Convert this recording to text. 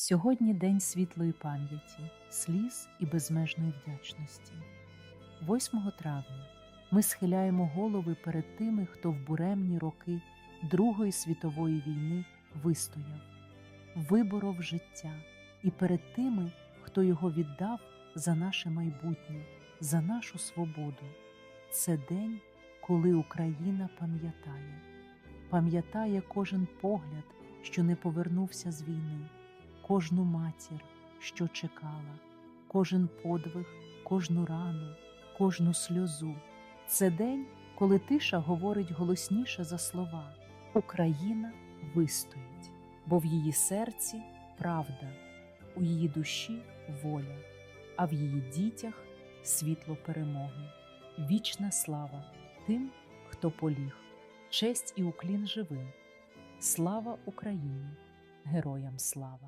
Сьогодні день світлої пам'яті, сліз і безмежної вдячності. 8 травня ми схиляємо голови перед тими, хто в буремні роки Другої світової війни вистояв, виборов життя, і перед тими, хто його віддав за наше майбутнє, за нашу свободу. Це день, коли Україна пам'ятає, пам'ятає кожен погляд, що не повернувся з війни, кожну матір, що чекала, кожен подвиг, кожну рану, кожну сльозу. Це день, коли тиша говорить голосніше за слова. Україна вистоїть, бо в її серці правда, у її душі воля, а в її дітях світло перемоги. Вічна слава тим, хто поліг, честь і уклін живим. Слава Україні, героям слава!